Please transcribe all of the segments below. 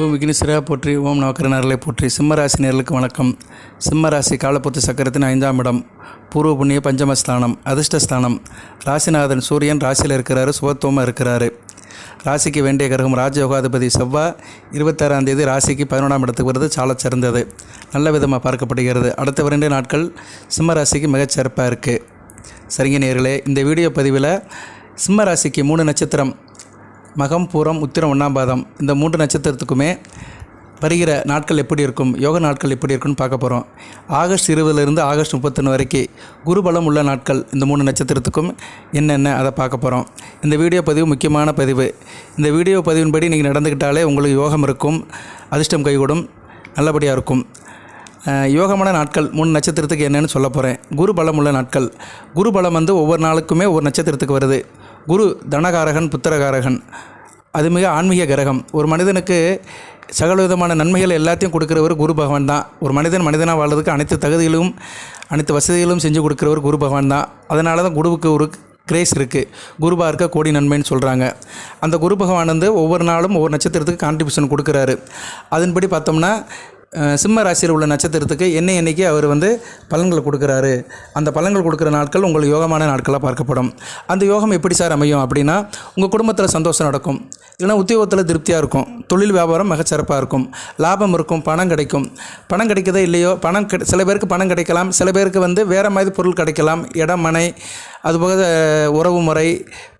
ஓம் விக்னேஸ்வரா போற்றி ஓம் நவக்கரனர்களை போற்றி. சிம்மராசி நேர்களுக்கு வணக்கம். சிம்மராசி காலப்பொத்து சக்கரத்தின் ஐந்தாம் இடம். பூர்வ புண்ணிய பஞ்சமஸ்தானம் அதிர்ஷ்டஸ்தானம். ராசிநாதன் சூரியன் ராசியில் இருக்கிறாரு சுபத்துவமாக இருக்கிறாரு. ராசிக்கு வேண்டிய கிரகம் ராஜயோகாதிபதி செவ்வாய் இருபத்தாறாம் தேதி ராசிக்கு பதினொன்றாம் இடத்துக்கு வருது சால சிறந்தது. நல்ல விதமாக பார்க்கப்படுகிறது. அடுத்த இரண்டு நாட்கள் சிம்ம ராசிக்கு சிறப்பாக இருக்குது சரிங்க நேர்களே இந்த வீடியோ பதிவில் சிம்ம ராசிக்கு மூணு நட்சத்திரம் மகம் பூரம் உத்திரம் ஒன்னாம்பாதம் இந்த மூன்று நட்சத்திரத்துக்குமே வருகிற நாட்கள் எப்படி இருக்கும்? யோக நாட்கள் எப்படி இருக்கும்னு பார்க்க போகிறோம் ஆகஸ்ட் இருபதுலேருந்து ஆகஸ்ட் முப்பத்தொன்று வரைக்கும் குருபலம் உள்ள நாட்கள் இந்த மூணு நட்சத்திரத்துக்கும் என்னென்ன அதை பார்க்க போகிறோம் இந்த வீடியோ பதிவு முக்கியமான பதிவு. இந்த வீடியோ பதிவின்படி நீங்கள் நடந்துக்கிட்டாலே உங்களுக்கு யோகம் இருக்கும் அதிர்ஷ்டம் கைகூடும் நல்லபடியாக இருக்கும். யோகமான நாட்கள் மூணு நட்சத்திரத்துக்கு என்னென்னு சொல்ல போகிறேன் குரு பலம் உள்ள நாட்கள். குரு பலம் வந்து ஒவ்வொரு நாளுக்குமே ஒவ்வொரு நட்சத்திரத்துக்கு வருது. குரு தனகாரகன் புத்திரகாரகன். அது மிக ஆன்மீக கிரகம். ஒரு மனிதனுக்கு சகல விதமான நன்மைகள் எல்லாத்தையும் கொடுக்குறவர் குரு பகவான் தான். ஒரு மனிதன் மனிதனாக வாழ்றதுக்கு அனைத்து தகுதிகளும் அனைத்து வசதிகளும் செஞ்சு கொடுக்குறவர் குரு பகவான் தான். அதனால தான் குருவுக்கு ஒரு கிரேஸ் இருக்குது குருபாக இருக்க கோடி நன்மைன்னு சொல்கிறாங்க அந்த குரு பகவான் வந்து ஒவ்வொரு நாளும் ஒவ்வொரு நட்சத்திரத்துக்கு கான்ட்ரிபியூஷன் கொடுக்குறாரு. அதன்படி பார்த்தோம்னா சிம்ம ராசியில் உள்ள நட்சத்திரத்துக்கு என்ன என்றைக்கு அவர் வந்து பலன்கள் கொடுக்குறாரு? அந்த பலன்கள் கொடுக்குற நாட்கள் உங்களுக்கு யோகமான நாட்களாக பார்க்கப்படும். அந்த யோகம் எப்படி சார் அமையும் அப்படின்னா உங்கள் குடும்பத்தில் சந்தோஷம் நடக்கும். இல்லைன்னா உத்தியோகத்தில் திருப்தியாக இருக்கும். தொழில் வியாபாரம் மிகச்சிறப்பாக இருக்கும். லாபம் இருக்கும் பணம் கிடைக்கும். பணம் கிடைக்குதோ இல்லையோ பணம் கிடை சில பேருக்கு பணம் கிடைக்கலாம். சில பேருக்கு வந்து வேறு மாதிரி பொருள் கிடைக்கலாம். இடம் மனை அதுபோக உறவு முறை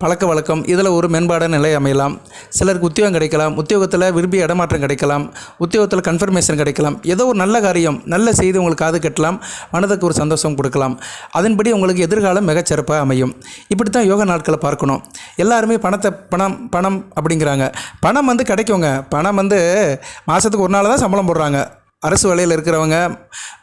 பழக்க வழக்கம் இதில் ஒரு மேம்பாடான நிலை அமையலாம். சிலருக்கு உத்தியோகம் கிடைக்கலாம் உத்தியோகத்தில் விரும்பிய இடமாற்றம் கிடைக்கலாம் உத்தியோகத்தில் கன்ஃபர்மேஷன் கிடைக்கலாம். ஏதோ ஒரு நல்ல காரியம் நல்ல செய்தி உங்களுக்கு காது கட்டலாம் மனதுக்கு ஒரு சந்தோஷம் கொடுக்கலாம். அதன்படி உங்களுக்கு எதிர்காலம் மிகச்சிறப்பாக அமையும். இப்படி தான் யோகா நாட்களை பார்க்கணும். எல்லாருமே பணத்தை பணம் பணம் அப்படிங்கிறாங்க. பணம் வந்து கிடைக்குங்க. பணம் வந்து மாதத்துக்கு ஒரு நாள் தான் சம்பளம் போடுறாங்க. அரசு வேலையில் இருக்கிறவங்க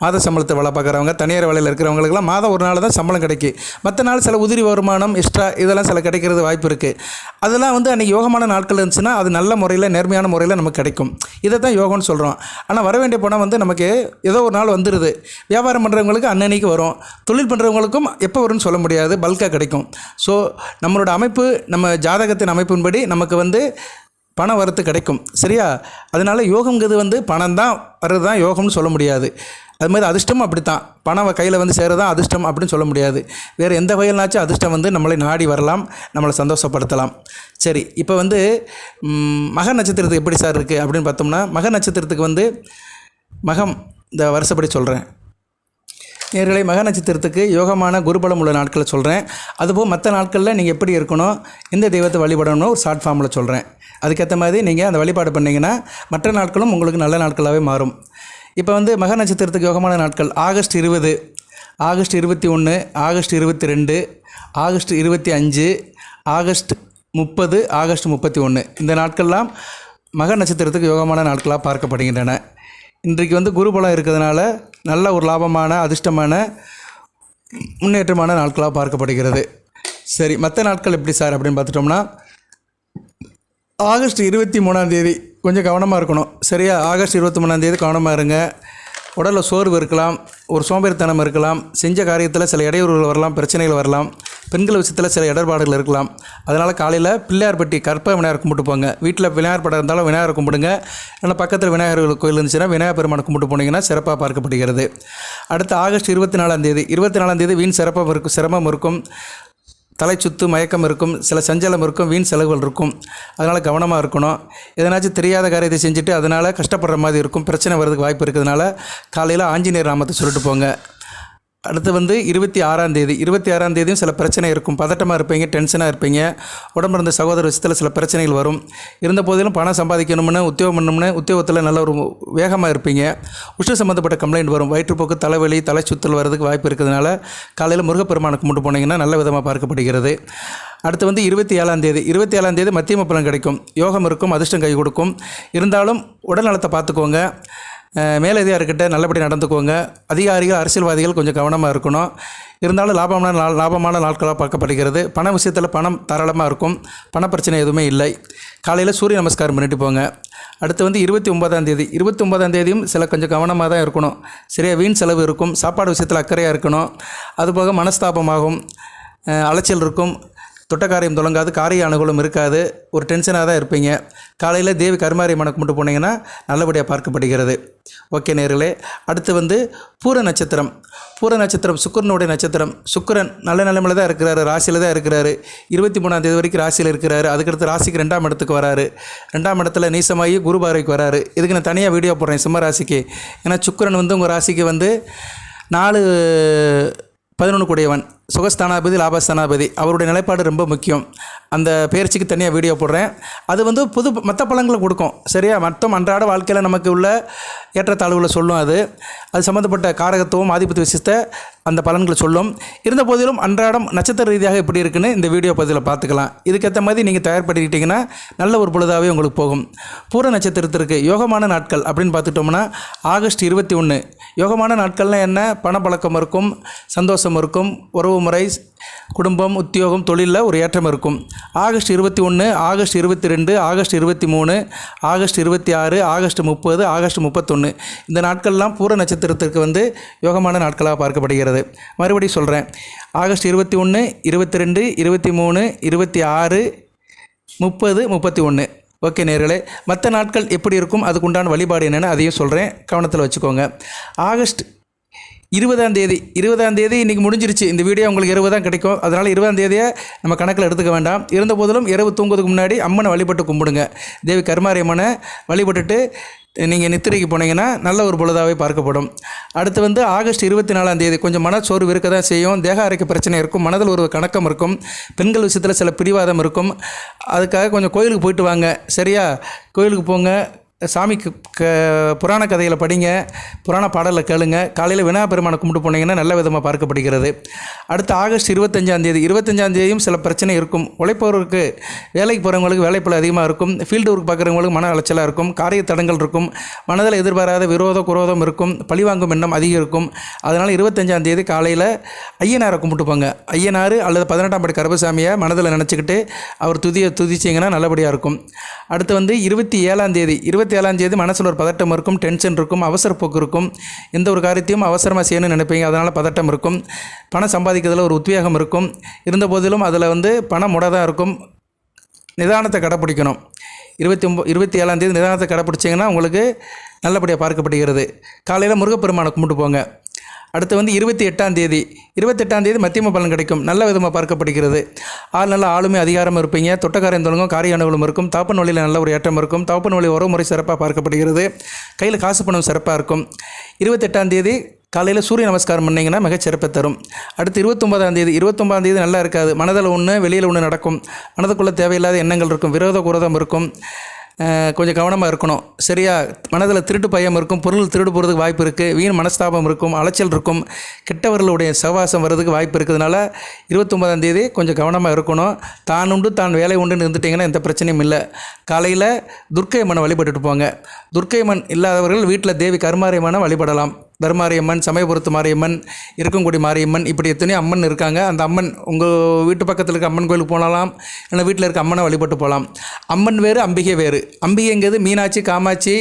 மாத சம்பளத்தை வேலை பார்க்குறவங்க தனியார் வேலையில் இருக்கிறவங்களுக்குலாம் மாதம் ஒரு நாள் தான் சம்பளம் கிடைக்கும் மற்ற நாள் சில உதிரி வருமானம் எக்ஸ்ட்ரா இதெல்லாம் சில கிடைக்கிறது வாய்ப்பு இருக்குது அதெல்லாம் வந்து அன்றைக்கி யோகமான நாட்கள் இருந்துச்சுன்னா அது நல்ல முறையில் நேர்மையான முறையில் நமக்கு கிடைக்கும். இதை தான் யோகம்னு சொல்கிறோம் ஆனால் வர வேண்டிய பணம் வந்து நமக்கு ஏதோ ஒரு நாள் வந்துடுது வியாபாரம் பண்ணுறவங்களுக்கு அன்னன்னைக்கு வரும். தொழில் பண்ணுறவங்களுக்கும் எப்போ வரும்னு சொல்ல முடியாது. பல்காக கிடைக்கும். ஸோ நம்மளோட அமைப்பு நம்ம ஜாதகத்தின் அமைப்பின்படி நமக்கு வந்து பணம் வரத்து கிடைக்கும். சரியா? அதனால யோகங்கிறது வந்து பணம் தான் வர்றது தான் யோகம்னு சொல்ல முடியாது. அது மாதிரி அதிர்ஷ்டம் அப்படி தான் பணம் கையில் வந்து சேரதான் அதிர்ஷ்டம் அப்படின்னு சொல்ல முடியாது. வேறு எந்த வகையில்னாச்சும் அதிர்ஷ்டம் வந்து நம்மளை நாடி வரலாம் நம்மளை சந்தோஷப்படுத்தலாம். சரி இப்போ வந்து மக நட்சத்திரத்துக்கு எப்படி சார் இருக்குது அப்படின்னு பார்த்தோம்னா மக நட்சத்திரத்துக்கு வந்து மகம் இந்த வருஷப்படி சொல்கிறேன் நேர்களை மக நட்சத்திரத்துக்கு யோகமான குருபலம் உள்ள நாட்களை சொல்கிறேன் அதுபோல் மற்ற நாட்களில் நீங்கள் எப்படி இருக்கணும் எந்த தெய்வத்தை வழிபடணும்னு ஒரு ஷார்ட் ஃபார்மில் சொல்கிறேன் அதுக்கேற்ற மாதிரி நீங்கள் அந்த வழிபாடு பண்ணிங்கன்னா மற்ற நாட்களும் உங்களுக்கு நல்ல நாட்களாகவே மாறும். இப்போ வந்து மக நட்சத்திரத்துக்கு யோகமான நாட்கள் ஆகஸ்ட் இருபது ஆகஸ்ட் இருபத்தி ஒன்று ஆகஸ்ட் இருபத்தி ரெண்டு ஆகஸ்ட் இருபத்தி அஞ்சு ஆகஸ்ட் முப்பது ஆகஸ்ட் முப்பத்தி ஒன்று இந்த நாட்கள்லாம் மக நட்சத்திரத்துக்கு யோகமான நாட்களாக பார்க்கப்படுகின்றன. இன்றைக்கு வந்து குருபலம் இருக்கிறதுனால நல்ல ஒரு லாபமான அதிர்ஷ்டமான முன்னேற்றமான நாட்களாக பார்க்கப்படுகிறது. சரி மற்ற நாட்கள் எப்படி சார் அப்படின்னு பார்த்துட்டோம்னா ஆகஸ்ட் இருபத்தி மூணாம் தேதி கொஞ்சம் கவனமாக இருக்கணும். சரியா? ஆகஸ்ட் இருபத்தி மூணாம் தேதி கவனமாக இருங்க. உடலில் சோர்வு இருக்கலாம் ஒரு சோம்பேறித்தனம் இருக்கலாம் செஞ்ச காரியத்தில் சில இடையூறுகள் வரலாம் பிரச்சனைகள் வரலாம். பெண்கள் விஷயத்தில் சில இடர்பாடுகள் இருக்கலாம். அதனால் காலையில் பிள்ளையார்பட்டி கற்ப விநாயகர் கும்பிட்டு போங்க வீட்டில் விநாயகர் படம் இருந்தாலும் விநாயகர் கும்பிடுங்க. இல்லை பக்கத்தில் விநாயகர் கோயில் இருந்துச்சுன்னா விநாயகர் பெருமான் கும்பிட்டு போனீங்கன்னா சிறப்பாக பார்க்கப்படுகிறது. அடுத்து ஆகஸ்ட் இருபத்தி நாலாம் தேதி. இருபத்தி நாலாம் தேதி வீண் சிறப்பாக இருக்கும் சிரமம் இருக்கும். தலை சுத்து மயக்கம் இருக்கும். சில சஞ்சலம் இருக்கும் வீண் செலவுகள் இருக்கும். அதனால் கவனமாக இருக்கணும். எதனாச்சும் தெரியாத காரியத்தை செஞ்சுட்டு அதனால் கஷ்டப்படுற மாதிரி இருக்கும். பிரச்சனை வர்றதுக்கு வாய்ப்பு இருக்கிறதுனால காலையில் ஆஞ்சநேயர் நாமத்தை சொல்லிட்டு போங்க. அடுத்து வந்து இருபத்தி ஆறாம் தேதி. இருபத்தி ஆறாம் தேதியும் சில பிரச்சனை இருக்கும். பதட்டமாக இருப்பீங்க டென்ஷனாக இருப்பீங்க. உடம்பு இருந்த சகோதர விஷயத்தில் சில பிரச்சனைகள் வரும். இருந்த போதிலும் பணம் சம்பாதிக்கணும்னு உத்தியோகம் பண்ணணும்னு உத்தியோகத்தில் நல்ல ஒரு வேகமாக இருப்பீங்க. உஷ்ண சம்மந்தப்பட்ட கம்ப்ளைண்ட் வரும். வயிற்றுப்போக்கு தலைவலி தலை சுத்தல் வரதுக்கு வாய்ப்பு இருக்கிறதுனால காலையில் முருகப்பெருமானுக்கு கும்பிட்டு போனீங்கன்னா நல்ல விதமாக பார்க்கப்படுகிறது. அடுத்து வந்து இருபத்தி ஏழாம் தேதி. இருபத்தி ஏழாம் தேதி மத்தியம பலன் கிடைக்கும். யோகம் இருக்கும் அதிர்ஷ்டம் கை கொடுக்கும். இருந்தாலும் உடல்நலத்தை பார்த்துக்கோங்க. மேலதிகாரிக்கிட்ட நல்லபடி நடந்துக்கோங்க. அதிகாரிகள் அரசியல்வாதிகள் கொஞ்சம் கவனமாக இருக்கணும். இருந்தாலும் லாபமான நாள் லாபமான நாட்களாக பார்க்கப்படுகிறது. பண விஷயத்தில் பணம் தாராளமாக இருக்கும். பணப்பிரச்சனை எதுவுமே இல்லை. காலையில் சூரிய நமஸ்காரம் பண்ணிட்டு போங்க. அடுத்து வந்து இருபத்தி ஒன்பதாம் தேதி. இருபத்தி ஒன்பதாம் தேதியும் சில கொஞ்சம் கவனமாக தான் இருக்கணும். சரியாக வீண் செலவு இருக்கும். சாப்பாடு விஷயத்தில் அக்கறையாக இருக்கணும். அதுபோக மனஸ்தாபமாகும். அலைச்சல் இருக்கும். தொட்ட காரியம் தொடங்காது காரிய அனுகூலம் இருக்காது. ஒரு டென்ஷனாக தான் இருப்பீங்க. காலையில் தேவி கருமாரியம்மனை கும்பிட்டு போனீங்கன்னா நல்லபடியாக பார்க்கப்படுகிறது. ஓகே நேர்களே அடுத்து வந்து பூர நட்சத்திரம். பூர நட்சத்திரம் சுக்கரனுடைய நட்சத்திரம். சுக்கரன் நல்ல நிலைமையில் தான் இருக்கிறாரு ராசியில் தான் இருக்கிறாரு. இருபத்தி மூணாம் தேதி வரைக்கும் ராசியில் இருக்கிறாரு. அதுக்கடுத்து ராசிக்கு ரெண்டாம் இடத்துக்கு வராரு. ரெண்டாம் இடத்துல நீசமாகி குரு பார்வைக்கு வராரு. இதுக்கு நான் தனியாக வீடியோ போடுறேன் சிம்ம ராசிக்கு. ஏன்னா சுக்கிரன் வந்து உங்கள் ராசிக்கு வந்து நாலு பதினொன்று கூடியவன் சுகஸ்தானாபதி லாபஸ்தானாபதி அவருடைய நிலைப்பாடு ரொம்ப முக்கியம். அந்த பயிற்சிக்கு தனியாக வீடியோ போடுறேன். அது வந்து புது மற்ற பலன்களை கொடுக்கும். சரியா? மற்ற அன்றாட வாழ்க்கையில் நமக்கு உள்ள ஏற்றத்தாழ்வுகளை சொல்லும் அது. அது சம்மந்தப்பட்ட காரகத்துவம் ஆதிபத்திய விசித்த அந்த பலன்களை சொல்லும். இருந்த போதிலும் அன்றாடம் நட்சத்திர ரீதியாக எப்படி இருக்குன்னு இந்த வீடியோ பதிவில் பார்த்துக்கலாம். இதுக்கேற்ற மாதிரி நீங்கள் தயார்படுத்திக்கிட்டிங்கன்னா நல்ல ஒரு பொழுதாகவே உங்களுக்கு போகும். பூர நட்சத்திரத்திற்கு யோகமான நாட்கள் அப்படின்னு பார்த்துட்டோம்னா ஆகஸ்ட் இருபத்தி ஒன்று யோகமான நாட்கள்னால் என்ன? பணப்பழக்கம் இருக்கும் சந்தோஷம் இருக்கும் உறவு முறை குடும்பம் உத்தியோகம் தொழிலில் ஒரு ஏற்றம் இருக்கும். ஆகஸ்ட் இருபத்தி ஒன்று ஆகஸ்ட் இருபத்தி ரெண்டு ஆகஸ்ட் இருபத்தி மூணு ஆகஸ்ட் இருபத்தி ஆறு ஆகஸ்ட் முப்பது ஆகஸ்ட் முப்பத்தொன்று இந்த நாட்கள்லாம் பூர நட்சத்திரத்திற்கு வந்து யோகமான நாட்களாக பார்க்கப்படுகிறது. மறுபடியும் சொல்கிறேன் ஆகஸ்ட் இருபத்தி ஒன்று இருபத்தி ரெண்டு இருபத்தி மூணு இருபத்தி ஆறு முப்பது முப்பத்தி ஒன்று ஓகே நேர்களே மற்ற நாட்கள் எப்படி இருக்கும்? அதுக்குண்டான வழிபாடு என்னென்னு அதையும் சொல்கிறேன் கவனத்தில் வச்சுக்கோங்க. ஆகஸ்ட் இருபதாம் தேதி இருபதாம் தேதி இன்றைக்கி முடிஞ்சிருச்சு. இந்த வீடியோ உங்களுக்கு இரவு தான் கிடைக்கும். அதனால் இருபதாம் தேதியை நம்ம கணக்கில் எடுத்துக்க வேண்டாம். இருந்த போதிலும் இரவு தூங்குறதுக்கு முன்னாடி அம்மனை வழிபட்டு கும்பிடுங்க. தேவி கருமாரி அம்மனை வழிபட்டுட்டு நீங்கள் நித்திரைக்கு போனீங்கன்னா நல்ல ஒரு பொழுதாகவே பார்க்கப்படும். அடுத்து வந்து ஆகஸ்ட் இருபத்தி நாலாம் தேதி கொஞ்சம் மனச்சோர்வு இருக்க தான் செய்யும். தேக அரைக்க பிரச்சனை இருக்கும். மனதில் ஒரு கணக்கம் இருக்கும். பெண்கள் விஷயத்தில் சில பிடிவாதம் இருக்கும். அதுக்காக கொஞ்சம் கோயிலுக்கு போயிட்டு வாங்க. சரியா? கோயிலுக்கு போங்க. சாமிக்கு க புராண கதையில் படிங்க புராண பாடலை கேளுங்க. காலையில் வினா பெருமானை கும்பிட்டு போனீங்கன்னா நல்ல விதமாக பார்க்கப்படுகிறது. அடுத்து ஆகஸ்ட் இருபத்தஞ்சாந்தேதி இருபத்தஞ்சாந்தேதியும் சில பிரச்சனை இருக்கும். உழைப்பவருக்கு வேலைக்கு போகிறவங்களுக்கு வேலைப்பளு அதிகமாக இருக்கும். ஃபீல்டு ஒர்க் பார்க்குறவங்களுக்கு மன அலைச்சலாக இருக்கும். காரிய தடங்கள் இருக்கும். மனதில் எதிர்பாராத விரோத குரோதம் இருக்கும். பழிவாங்கும் எண்ணம் அதிகம் இருக்கும் அதனால் இருபத்தஞ்சாந்தேதி காலையில் ஐயனாரை கும்பிட்டு போங்க. ஐயனார் அல்லது பதினெட்டாம் படி கருப்பசாமியை மனதில் நினச்சிக்கிட்டு அவர் துதியை துதிச்சிங்கன்னா நல்லபடியாக இருக்கும். அடுத்து வந்து இருபத்தி ஏழாம் தேதி இருபத்தி ஏழாம் தேதி மனசில் ஒரு பதட்டம் இருக்கும் டென்ஷன் இருக்கும் அவசர போக்கு இருக்கும். எந்த ஒரு காரியத்தையும் அவசரமாக செய்யணும்னு நினைப்பீங்க அதனால் பதட்டம் இருக்கும். பணம் சம்பாதிக்கிறதுல ஒரு உத்வேகம் இருக்கும். இருந்த போதிலும் அதில் வந்து பணம் முட தான் இருக்கும். நிதானத்தை கடைப்பிடிக்கணும். இருபத்தி ஒம்போ இருபத்தி ஏழாம் தேதி நிதானத்தை கடைப்பிடிச்சிங்கன்னா உங்களுக்கு நல்லபடியாக பார்க்கப்படுகிறது. காலையில் முருகப்பெருமானை கும்பிட்டு போங்க. அடுத்து வந்து இருபத்தி எட்டாம் தேதி. இருபத்தெட்டாம் தேதி மத்தியம பலன் கிடைக்கும். நல்ல விதமாக பார்க்கப்படுகிறது. ஆள் நல்ல ஆளுமை அதிகாரம் இருப்பீங்க. தொட்டக்காரன் தொடங்கும் காரிய அனுகூலம் இருக்கும். தாப்பன் வழியில் நல்ல ஒரு ஏற்றம் இருக்கும். தாப்பன் வழி உறவு முறை சிறப்பாக பார்க்கப்படுகிறது. கையில் காசு பணம் சிறப்பாக இருக்கும். இருபத்தெட்டாம் தேதி காலையில் சூரிய நமஸ்காரம் பண்ணிங்கன்னா மிகச்சிறப்பை தரும். அடுத்து இருபத்தொம்பதாம் தேதி. இருபத்தொம்பதாம் தேதி நல்லா இருக்காது. மனதில் ஒன்று வெளியில் ஒன்று நடக்கும். மனதுக்குள்ளே தேவையில்லாத எண்ணங்கள் இருக்கும். விரோத குரோதம் இருக்கும். கொஞ்சம் கவனமாக இருக்கணும். சரியா? மனதில் திருட்டு பயம் இருக்கும் பொருள் திருடு போகிறதுக்கு வாய்ப்பு இருக்குது வீண் மனஸ்தாபம் இருக்கும் அலைச்சல் இருக்கும் கெட்டவர்களுடைய சவாசம் வர்றதுக்கு வாய்ப்பு இருக்கிறதுனால இருபத்தொம்பதாம் தேதி கொஞ்சம் கவனமாக இருக்கணும். தான் உண்டு தான் வேலை உண்டுன்னு இருந்துட்டிங்கன்னா எந்த பிரச்சனையும் இல்லை. காலையில் துர்க்கை மனை வழிபட்டுட்டு போங்க. துர்க்கை மண் இல்லாதவர்கள் வீட்டில் தேவி கருமாரியமான வழிபடலாம். தர்மாரியம்மன் சமயபுரத்து மாரியம்மன் இருக்கங்குடி மாரியம்மன் இப்படி எத்தனையோ அம்மன் இருக்காங்க. அந்த அம்மன் உங்கள் வீட்டு பக்கத்தில் இருக்க அம்மன் கோயிலுக்கு போகலாம் இல்லை வீட்டில் இருக்க அம்மனை வழிபட்டு போகலாம் அம்மன் வேறு அம்பிகை வேறு. அம்பிகைங்கிறது மீனாட்சி காமாட்சி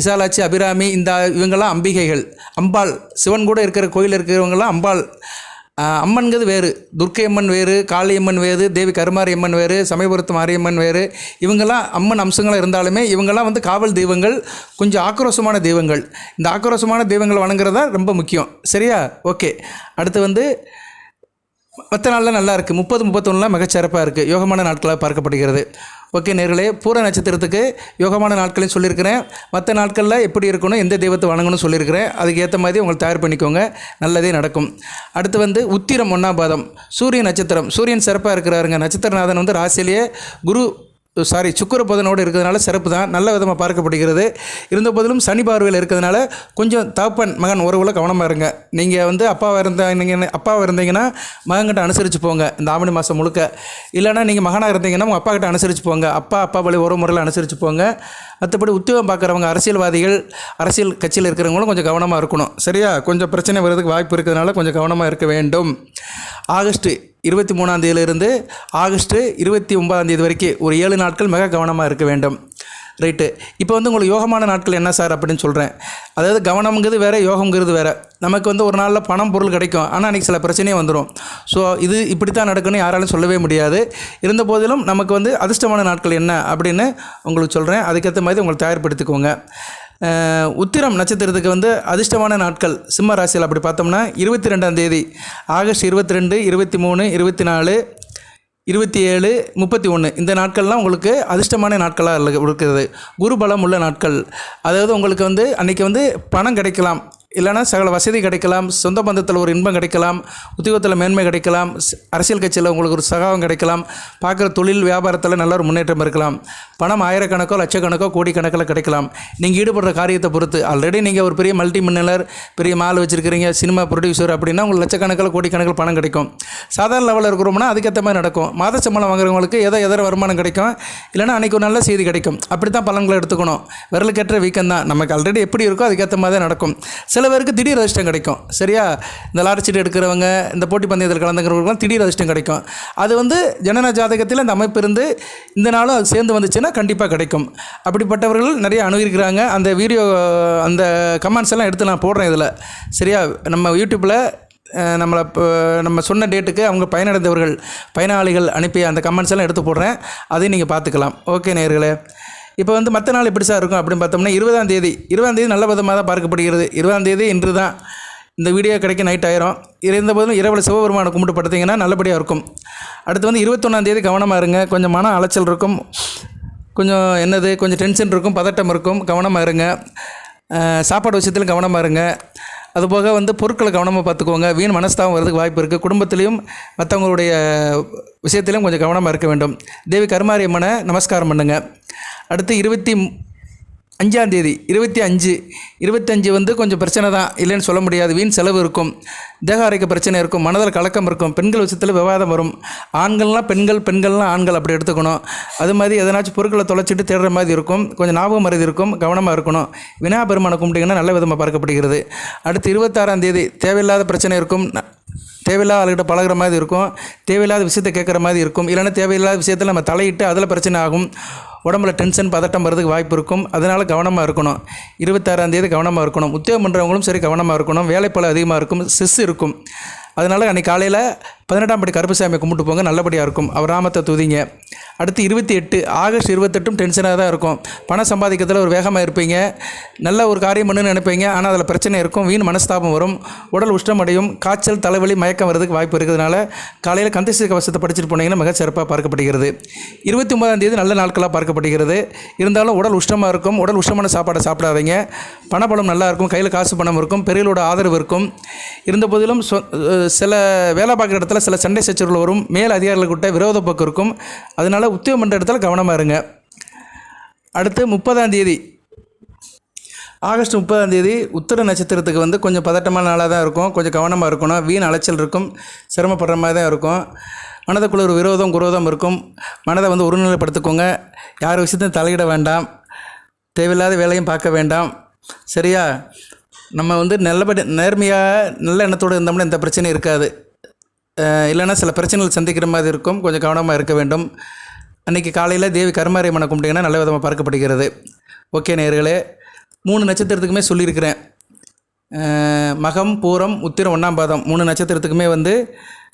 விசாலாட்சி அபிராமி இந்த இவங்கெல்லாம் அம்பிகைகள். அம்பாள் சிவன் கூட இருக்கிற கோயில் இருக்கிறவங்கெல்லாம் அம்பாள். அம்மன்கிறது வேறு. துர்க்கை அம்மன் வேறு காளியம்மன் வேறு தேவி கருமாரி அம்மன் வேறு சமயபுரத்து மாரியம்மன் வேறு. இவங்கெல்லாம் அம்மன் அம்சங்களாக இருந்தாலுமே இவங்கெல்லாம் வந்து காவல் தெய்வங்கள் கொஞ்சம் ஆக்ரோஷமான தெய்வங்கள். இந்த ஆக்ரோஷமான தெய்வங்களை வணங்குறது தான் ரொம்ப முக்கியம். சரியா? ஓகே. அடுத்து வந்து மற்ற நாளில் நல்லா இருக்குது முப்பது முப்பத்தொன்னுலாம் மிகச்சிறப்பாக இருக்குது யோகமான நாட்களாக பார்க்கப்படுகிறது. ஓகே நேர்களே பூர நட்சத்திரத்துக்கு யோகமான நாட்களையும் சொல்லியிருக்கிறேன். மற்ற நாட்களில் எப்படி இருக்கணும் எந்த தெய்வத்தை வணங்கணும்னு சொல்லியிருக்கிறேன். அதுக்கு ஏற்ற மாதிரி உங்களுக்கு தயார் பண்ணிக்கோங்க. நல்லதே நடக்கும். அடுத்து வந்து உத்திரம் ஒன்றாம் பாதம் சூரிய நட்சத்திரம். சூரியன் சிறப்பாக இருக்கிறாருங்க. நட்சத்திரநாதன் வந்து ராசியிலேயே குரு சாரி சுக்கர புதனோடு இருக்கிறதுனால சிறப்பு தான். நல்ல விதமாக பார்க்கப்படுகிறது. இருந்த போதிலும் சனி பார்வையில் இருக்கிறதுனால கொஞ்சம் தகப்பன் மகன் உறவுல கவனமாக இருங்க. நீங்கள் வந்து அப்பாவாக இருந்தீங்க அப்பாவாக இருந்தீங்கன்னா மகன்கிட்ட அனுசரித்து போங்க. இந்த ஆவணி மாதம் முழுக்க. இல்லைன்னா நீங்கள் மகனாக இருந்தீங்கன்னா உங்கள் அப்பா கிட்ட அனுசரித்து போங்க. அப்பா அப்பா வழி உறவு முறையில் அனுசரித்து போங்க. மற்றபடி உத்தியோகம் பார்க்குறவங்க அரசியல்வாதிகள் அரசியல் கட்சியில் இருக்கிறவங்களும் கொஞ்சம் கவனமாக இருக்கணும். சரியா? கொஞ்சம் பிரச்சனை வர்றதுக்கு வாய்ப்பு இருக்கிறதுனால கொஞ்சம் கவனமாக இருக்க வேண்டும். ஆகஸ்ட் இருபத்தி மூணாம் தேதியிலிருந்து இருபத்தி ஒன்பதாம் தேதி வரைக்கும் ஒரு ஏழு நாட்கள் மிக கவனமாக இருக்க வேண்டும். ரைட்டு இப்போ வந்து உங்களுக்கு யோகமான நாட்கள் என்ன சார் அப்படின்னு சொல்கிறேன் அதாவது கவனம்ங்கிறது வேறு யோகம்ங்கிறது வேறு. நமக்கு வந்து ஒரு நாளில் பணம் பொருள் கிடைக்கும். ஆனால் அன்றைக்கி சில பிரச்சனையே வந்துடும் ஸோ இது இப்படி தான் நடக்குன்னு யாராலும் சொல்லவே முடியாது. இருந்த போதிலும் நமக்கு வந்து அதிர்ஷ்டமான நாட்கள் என்ன அப்படின்னு உங்களுக்கு சொல்கிறேன் அதுக்கேற்ற மாதிரி உங்களை தயார்படுத்திக்கோங்க. உத்திரம் நட்சத்திரத்துக்கு வந்து அதிர்ஷ்டமான நாட்கள். சிம்ம ராசியில் அப்படி பார்த்தோம்னா இருபத்தி ரெண்டாம் தேதி ஆகஸ்ட் இருபத்தி ரெண்டு இருபத்தி மூணு இருபத்தி நாலு இருபத்தி ஏழு முப்பத்தி ஒன்று இந்த நாட்கள்லாம் உங்களுக்கு அதிர்ஷ்டமான நாட்களாக இருக்கிறது. குரு பலம் உள்ள நாட்கள். அதாவது உங்களுக்கு வந்து அன்றைக்கி வந்து பணம் கிடைக்கலாம். இல்லைன்னா சகல வசதி கிடைக்கலாம் சொந்த பந்தத்தில் ஒரு இன்பம் கிடைக்கலாம் உத்தியோகத்தில் மேன்மை கிடைக்கலாம் அரசியல் கட்சியில் உங்களுக்கு ஒரு சகாவம் கிடைக்கலாம் பார்க்குற தொழில் வியாபாரத்தில் நல்ல ஒரு முன்னேற்றம் இருக்கலாம். பணம் ஆயிரக்கணக்கோ லட்சக்கணக்கோ கோடிக்கணக்கில் கிடைக்கலாம். நீங்கள் ஈடுபடுற காரியத்தை பொறுத்து. ஆல்ரெடி நீங்கள் ஒரு பெரிய மல்டி மின்னலர் பெரிய மால் வச்சுருக்கிறீங்க சினிமா ப்ரொடியூசர் அப்படின்னா உங்களுக்கு லட்சக்கணக்கில் கோடிக்கணக்கில் பணம் கிடைக்கும். சாதாரண லெவலில் இருக்கிறோம்னா அதுக்கேற்ற மாதிரி நடக்கும். மாத சம்பளம் வாங்குறவங்களுக்கு எதோ எதோ வருமானம் கிடைக்கும்? இல்லைன்னா அன்றைக்கி ஒரு நல்ல செய்தி கிடைக்கும். அப்படி தான் பலன்களை எடுத்துக்கணும். விரலுக்கேற்ற வீக்கம் தான் நமக்கு ஆல்ரெடி எப்படி இருக்கோ அதுக்கேற்ற மாதிரி தான் நடக்கும். சில பேருக்கு திடீர் அதிர்ஷ்டம் கிடைக்கும். சரியா? இந்த லாரி எடுக்கிறவங்க இந்த போட்டி பந்தயத்தில் கலந்துக்கிறவங்களுக்குலாம் திடீர் அதிர்ஷ்டம் கிடைக்கும். அது வந்து ஜனன ஜாதகத்தில் அந்த அமைப்பு இருந்து இந்த நாளும் அது சேர்ந்து வந்துச்சுன்னா கண்டிப்பாக கிடைக்கும். அப்படிப்பட்டவர்கள் நிறைய அணுகிருக்கிறாங்க அந்த வீடியோ அந்த கமெண்ட்ஸ் எல்லாம் எடுத்து நான் போடுறேன் இதில். சரியா? நம்ம யூடியூப்பில் நம்மளை இப்போ நம்ம சொன்ன டேட்டுக்கு அவங்க பயனடைந்தவர்கள் பயனாளிகள் அனுப்பிய அந்த கமெண்ட்ஸ் எல்லாம் எடுத்து போடுறேன். அதையும் நீங்கள் பார்த்துக்கலாம். ஓகே நேர்களே இப்போ வந்து மற்ற நாள் எப்படி சார் இருக்கும் அப்படின்னு பார்த்தோம்னா இருபதாம் தேதி. இருபதாம் தேதி நல்ல விதமாக தான் பார்க்கப்படுகிறது. இருபதாம் தேதி இன்று தான் இந்த வீடியோ கிடைக்க நைட் ஆயிரும். இருந்த போதும் இரவில் சிவபெருமானை கும்பிட்டு படுத்திங்கன்னா நல்லபடியாக இருக்கும். அடுத்து வந்து இருபத்தொன்னாம் தேதி கவனமாக இருங்க. கொஞ்சம் மன அலைச்சல் இருக்கும். கொஞ்சம் என்னது? கொஞ்சம் டென்ஷன் இருக்கும். பதட்டம் இருக்கும். கவனமாக இருங்க. சாப்பாடு விஷயத்திலும் கவனமாக இருங்க. அதுபோக வந்து பொருட்களை கவனமாக பார்த்துக்கோங்க. வீண் மனஸ்தாபம் வரதுக்கு வாய்ப்பு இருக்குது குடும்பத்திலையும் மற்றவங்களுடைய விஷயத்திலையும் கொஞ்சம் கவனமாக இருக்க வேண்டும். தேவி கருமாரி அம்மனை நமஸ்காரம் பண்ணுங்கள் அடுத்து இருபத்தி அஞ்சாம் தேதி இருபத்தி அஞ்சு இருபத்தஞ்சு வந்து கொஞ்சம் பிரச்சனை தான். இல்லைன்னு சொல்ல முடியாது. வீண் செலவு இருக்கும். தேக ஆரோக்கிய பிரச்சனை இருக்கும். மனதில் கலக்கம் இருக்கும். பெண்கள் விஷயத்தில் விவாதம் வரும். ஆண்கள்லாம் பெண்கள் பெண்கள்லாம் ஆண்கள் அப்படி எடுத்துக்கணும். அது மாதிரி எதனாச்சும் பொருட்களை தொலைச்சிட்டு தேடுற மாதிரி இருக்கும். கொஞ்சம் ஞாபகம் மருதி இருக்கும். கவனமாக இருக்கணும். வினா பெருமானை கும்பிட்டிங்கன்னா நல்ல விதமாக பார்க்கப்படுகிறது. அடுத்து இருபத்தாறாம் தேதி தேவையில்லாத பிரச்சனை இருக்கும். தேவையில்லாத ஆளுகிட்ட பழகுற மாதிரி இருக்கும். தேவையில்லாத விஷயத்தை கேட்குற மாதிரி இருக்கும். இல்லைன்னா தேவையில்லாத விஷயத்தில் நம்ம தலையிட்டு அதில் பிரச்சனை ஆகும். உடம்புல டென்ஷன் பதட்டம் வரதுக்கு வாய்ப்பு இருக்கும். அதனால் கவனமாக இருக்கணும். இருபத்தாறாம் தேதி கவனமாக இருக்கணும். உத்தியோகம் பண்ணுறவங்களும் சரி கவனமாக இருக்கணும். வேலைப்பளு அதிகமாக இருக்கும். சிஸ் இருக்கும். அதனால் அன்றைக்கி காலையில் பதினெட்டாம் படி கருப்பசாமியை கும்பிட்டு போங்க நல்லபடியாக இருக்கும். அவர் ராமத்தை துதிங்க. அடுத்து இருபத்தி எட்டு ஆகஸ்ட் இருபத்தெட்டும் டென்ஷனாக தான் இருக்கும். பணம் சம்பாதிக்கிறதுல ஒரு வேகமாக இருப்பீங்க. நல்ல ஒரு காரியம் பண்ணுன்னு நினைப்பீங்க. ஆனால் அதில் பிரச்சனை இருக்கும். வீண் மனஸ்தாபம் வரும். உடல் உஷ்டம் அடையும் காய்ச்சல் தலைவலி மயக்கம் வரதுக்கு வாய்ப்பு இருக்கிறதுனால காலையில் கந்தசி கவசத்தை படிச்சுட்டு போனீங்கன்னா மிக சிறப்பாக பார்க்கப்படுகிறது. இருபத்தி ஒன்பதாம் தேதி நல்ல நாட்களாக பார்க்கப்படுகிறது. இருந்தாலும் உடல் உஷ்டமாக இருக்கும். உடல் உஷ்டமான சாப்பாடை சாப்பிடாதீங்க. பணபலம் நல்லா இருக்கும் கையில் காசு பணம் இருக்கும் பெரியலோட ஆதரவு இருக்கும். இருந்த போதிலும் சொ- சில வேலை பார்க்குற இடத்துல சில சண்டை சச்சரவுகள் வரும் மேல் அதிகாரிகள்கிட்ட விரோத போக்கு இருக்கும். அதனால் உத்தியோகம் பண்ணுற இடத்துல கவனமாக இருங்க. அடுத்து முப்பதாம் தேதி. ஆகஸ்ட் முப்பதாம் தேதி உத்தர நட்சத்திரத்துக்கு வந்து கொஞ்சம் பதட்டமான நாளாக தான் இருக்கும். கொஞ்சம் கவனமாக இருக்கணும். வீண் அலைச்சல் இருக்கும். சிரமப்படுற மாதிரி தான் இருக்கும். மனதுக்குள்ள ஒரு விரோதம் குரோதம் இருக்கும். மனதை வந்து ஒருநிலைப்படுத்திக்கோங்க. யார் விஷயத்தையும் தலையிட வேண்டாம். தேவையில்லாத வேலையும் பார்க்க வேண்டாம். சரியா? நம்ம வந்து நல்லபடி நேர்மையாக நல்ல எண்ணத்தோடு இருந்தோம்னா எந்த பிரச்சனையும் இருக்காது. இல்லைன்னா சில பிரச்சனைகள் சந்திக்கிற மாதிரி இருக்கும். கொஞ்சம் கவனமாக இருக்க வேண்டும். அன்றைக்கி காலையில் தேவி கருமாரியம்மனை கும்பிட்டிங்கன்னா நல்ல விதமாக பார்க்கப்படுகிறது. ஓகே நேர்களே மூணு நட்சத்திரத்துக்குமே சொல்லியிருக்கிறேன். மகம் பூரம் உத்திரம் ஒன்றாம் பாதம் மூணு நட்சத்திரத்துக்குமே வந்து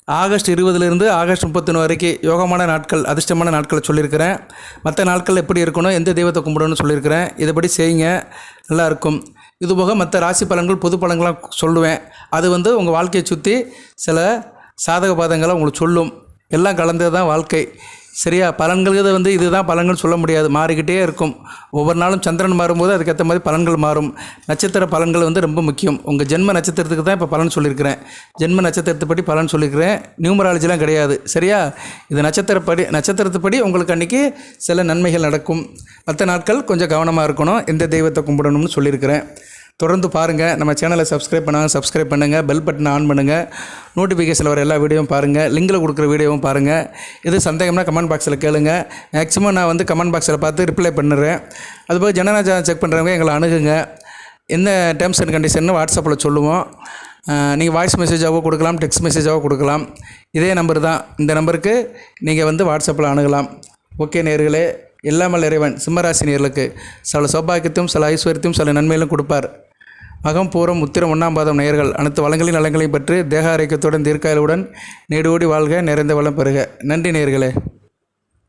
ஆகஸ்ட் இருபதுலேருந்து ஆகஸ்ட் முப்பத்தொன்று வரைக்கும் யோகமான நாட்கள் அதிர்ஷ்டமான நாட்களை சொல்லியிருக்கிறேன். மற்ற நாட்கள் எப்படி இருக்கணும் எந்த தெய்வத்தை கும்பிடணும்னு சொல்லியிருக்கிறேன். இதுபடி செய்யுங்க நல்லா இருக்கும். இதுபோக மற்ற ராசி பலன்கள் பொது பலன்களாக சொல்லுவேன். அது வந்து உங்கள் வாழ்க்கையை சுற்றி சில சாதக பாதங்களை உங்களுக்கு சொல்லும். எல்லாம் கலந்தது தான் வாழ்க்கை. சரியா? பலன்கள் வந்து இதுதான் பலன்கள் சொல்ல முடியாது. மாறிக்கிட்டே இருக்கும். ஒவ்வொரு நாளும் சந்திரன் மாறும்போது அதுக்கேற்ற மாதிரி பலன்கள் மாறும். நட்சத்திர பலன்கள் வந்து ரொம்ப முக்கியம். உங்கள் ஜென்ம நட்சத்திரத்துக்கு தான் இப்போ பலன் சொல்லியிருக்கிறேன் ஜென்ம நட்சத்திரத்துப்படி பலன் சொல்லியிருக்கிறேன் நியூமராலஜிலாம் கிடையாது. சரியா? இது நட்சத்திரப்படி நட்சத்திரத்துப்படி உங்களுக்கு அன்றைக்கி சில நன்மைகள் நடக்கும். மற்ற நாட்கள் கொஞ்சம் கவனமாக இருக்கணும். எந்த தெய்வத்தை கும்பிடணும்னு சொல்லியிருக்கிறேன் தொடர்ந்து பாருங்கள் நம்ம சேனலை சப்ஸ்கிரைப் பண்ணாங்க சப்ஸ்கிரைப் பண்ணுங்கள் பெல் பட்டனை ஆன் பண்ணுங்கள் நோட்டிஃபிகேஷனில் வர எல்லா வீடியோவும் பாருங்கள் லிங்கில் கொடுக்குற வீடியோவும் பாருங்கள் இது சந்தேகம்னா கமெண்ட் பாக்ஸில் கேளுங்க. மேக்ஸிமம் நான் வந்து கமெண்ட் பாக்ஸில் பார்த்து ரிப்ளை பண்ணுறேன். அதுபோல் ஜனநாஜா செக் பண்ணுறவங்க எங்களை அணுகுங்க. என்ன டேர்ம்ஸ் அண்ட் கண்டிஷன் வாட்ஸ்அப்பில் சொல்லுவோம். நீங்கள் வாய்ஸ் மெசேஜாகவோ கொடுக்கலாம் டெக்ஸ்ட் மெசேஜாகவோ கொடுக்கலாம். இதே நம்பர் தான். இந்த நம்பருக்கு நீங்கள் வந்து வாட்ஸ்அப்பில் அணுகலாம். ஓகே நேர்களே எல்லாமல் இறைவன். சிம்மராசி நேர்களுக்கு சில சௌபாக்கியத்தையும் சில ஐஸ்வர்யத்தையும் சில நன்மையிலும் கொடுப்பார். அகம்பூரம் உத்திரம் ஒன்றாம் பாதம் நேயர்கள் அனைத்து வளங்களின் நலங்களையும் பெற்று தேக ஆரோக்கியத்துடன் தீர்க்காயலுடன் நீடோடி வாழ்க நிறைந்த வளம் பெறுக. நன்றி நேயர்களே.